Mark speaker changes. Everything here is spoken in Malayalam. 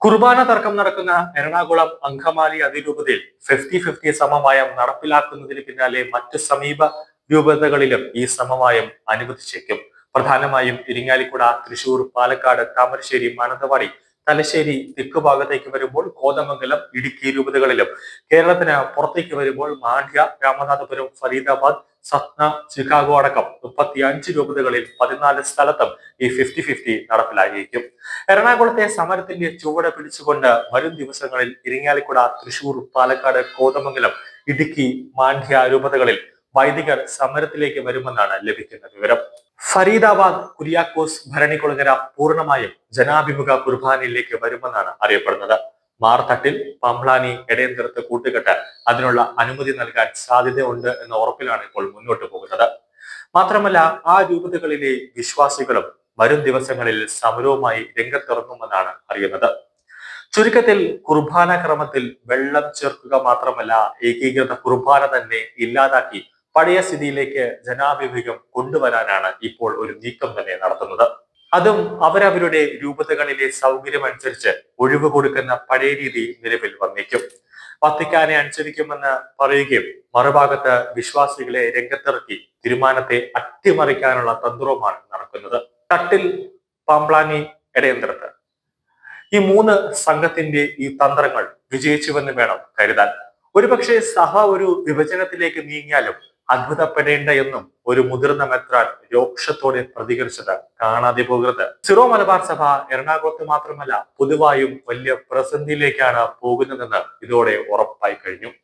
Speaker 1: കുർബാന തർക്കം നടക്കുന്ന എറണാകുളം അങ്കമാലി അതിരൂപതയിൽ ഫിഫ്റ്റി ഫിഫ്റ്റി സമവായം നടപ്പിലാക്കുന്നതിന് പിന്നാലെ മറ്റ് സമീപ രൂപതകളിലും ഈ സമവായം അനുവദിച്ചേക്കും. പ്രധാനമായും ഇരിങ്ങാലിക്കുട തൃശൂർ പാലക്കാട് താമരശ്ശേരി മാനന്തവാടി തലശ്ശേരി തെക്ക് ഭാഗത്തേക്ക് വരുമ്പോൾ കോതമംഗലം ഇടുക്കി രൂപതകളിലും. കേരളത്തിന് പുറത്തേക്ക് വരുമ്പോൾ മാണ്ഡ്യ രാമനാഥപുരം ഫരീദാബാദ് സത്ന ചിക്കാഗോ അടക്കം മുപ്പത്തി അഞ്ച് രൂപതകളിൽ പതിനാല് സ്ഥലത്തും ഈ ഫിഫ്റ്റി ഫിഫ്റ്റി നടപ്പിലായിരിക്കും. എറണാകുളത്തെ സമരത്തിന്റെ ചുവട് പിടിച്ചുകൊണ്ട് വരും ദിവസങ്ങളിൽ ഇരിങ്ങാലിക്കുട തൃശൂർ പാലക്കാട് കോതമംഗലം ഇടുക്കി മാണ്ഡ്യ രൂപതകളിൽ വൈദികർ സമരത്തിലേക്ക് വരുമെന്നാണ് ലഭിക്കുന്ന വിവരം. ഫരീദാബാദ് കുര്യാക്കോസ് ഭരണികുളങ്ങര പൂർണമായും ജനാഭിമുഖ കുർബാനയിലേക്ക് വരുമെന്നാണ് അറിയപ്പെടുന്നത്. മാർത്തട്ടിൽ പമ്പ്ലാനി ഇടയന്തരത്ത് കൂട്ടുകെട്ട് അതിനുള്ള അനുമതി നൽകാൻ സാധ്യതയുണ്ട് എന്ന ഉറപ്പിലാണ് ഇപ്പോൾ മുന്നോട്ട് പോകുന്നത്. മാത്രമല്ല ആ രൂപതകളിലെ വിശ്വാസികളും വരും ദിവസങ്ങളിൽ സമരവുമായി രംഗത്തിറങ്ങുമെന്നാണ് അറിയുന്നത്. ചുരുക്കത്തിൽ കുർബാന ക്രമത്തിൽ വെള്ളം ചേർക്കുക മാത്രമല്ല ഏകീകൃത കുർബാന തന്നെ ഇല്ലാതാക്കി പഴയ സ്ഥിതിയിലേക്ക് ജനാഭിമുഖ്യം കൊണ്ടുവരാനാണ് ഇപ്പോൾ ഒരു നീക്കം തന്നെ നടത്തുന്നത്. അതും അവരവരുടെ രൂപതകളിലെ സൗകര്യം അനുസരിച്ച് ഒഴിവ് കൊടുക്കുന്ന പഴയ രീതി നിലവിൽ വന്നേക്കും. വത്തിക്കാനെ അനുസരിക്കുമെന്ന് പറയുകയും മറുഭാഗത്ത് വിശ്വാസികളെ രംഗത്തിറക്കി തീരുമാനത്തെ അട്ടിമറിക്കാനുള്ള തന്ത്രവുമാണ് നടക്കുന്നത്. തട്ടിൽ പാമ്പ്ലാനി ഇടയന്ത്രത്ത്. ഈ മൂന്ന് സംഘത്തിന്റെ ഈ തന്ത്രങ്ങൾ വിജയിച്ചുവെന്ന് വേണം കരുതാൻ. ഒരുപക്ഷെ സഹ ഒരു വിഭജനത്തിലേക്ക് നീങ്ങിയാലും അത്ഭുതപ്പെടേണ്ട എന്നും ഒരു മുതിർന്ന മെത്രാൻ രോക്ഷത്തോടെ പ്രതികരിച്ചത് കാണാതെ പോകരുത്. സിറോ മലബാർ സഭ എറണാകുളത്ത് മാത്രമല്ല പൊതുവായും വലിയ പ്രതിസന്ധിയിലേക്കാണ് പോകുന്നതെന്ന് ഇതോടെ ഉറപ്പായി കഴിഞ്ഞു.